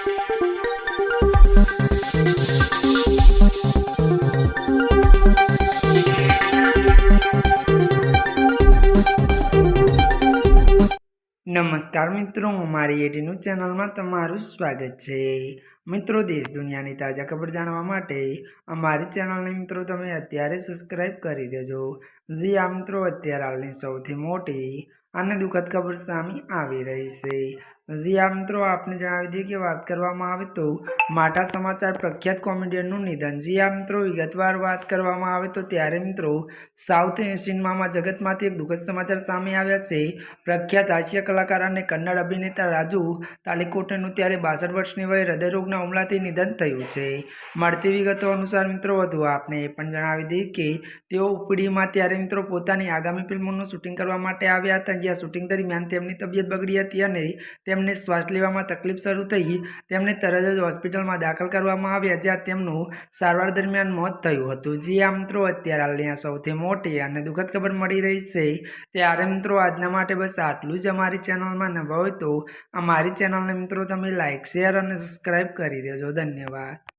નમસ્કાર મિત્રો હું મારી એટીનું ચેનલમાં તમારું સ્વાગત છે. મિત્રો, દેશ દુનિયાની તાજા ખબર જાણવા માટે અમારી ચેનલને મિત્રો તમે અત્યારે સબસ્ક્રાઈબ કરી દેજો. જી આ મિત્રો, અત્યારે હાલની સૌથી મોટી અને દુઃખદ ખબર સામે આવી રહી છે. જી આ મિત્રો, આપને જણાવી દઈએ કે વાત કરવામાં આવે તો માટા સમાચાર પ્રખ્યાત કોમેડિયનનું નિધન. જી આ મિત્રો, વિગતવાર વાત કરવામાં આવે તો ત્યારે મિત્રો, સાઉથ સિનેમામાં જગતમાંથી એક દુઃખદ સમાચાર સામે આવ્યા છે. પ્રખ્યાત હાસ્ય કલાકાર અને કન્નડ અભિનેતા રાજુ તાલિકોટેનું ત્યારે બાસઠ વર્ષની વયે હૃદયરોગના હુમલાથી નિધન થયું છે. મળતી વિગતો અનુસાર મિત્રો, વધુ આપને એ પણ જણાવી દઈએ કે તેઓ ઉપડીમાં ત્યારે મિત્રો પોતાની આગામી ફિલ્મોનું શૂટિંગ કરવા માટે આવ્યા હતા, જ્યાં શૂટિંગ દરમિયાન તેમની તબિયત બગડી હતી અને તેમને શ્વાસ લેવામાં તકલીફ શરૂ થઈ. તેમને તરત જ હોસ્પિટલમાં દાખલ કરવામાં આવ્યા, જ્યાં તેમનું સારવાર દરમિયાન મોત થયું હતું. જે આ મિત્રો, અત્યારે હાલની સૌથી મોટી અને દુઃખદ ખબર મળી રહી છે. ત્યારે મિત્રો, આજના માટે બસ આટલું જ અમારી ચેનલમાં નવા હોય તો અમારી ચેનલને મિત્રો, તમે લાઇક શેર અને સબસ્ક્રાઈબ કરી દેજો ધન્યવાદ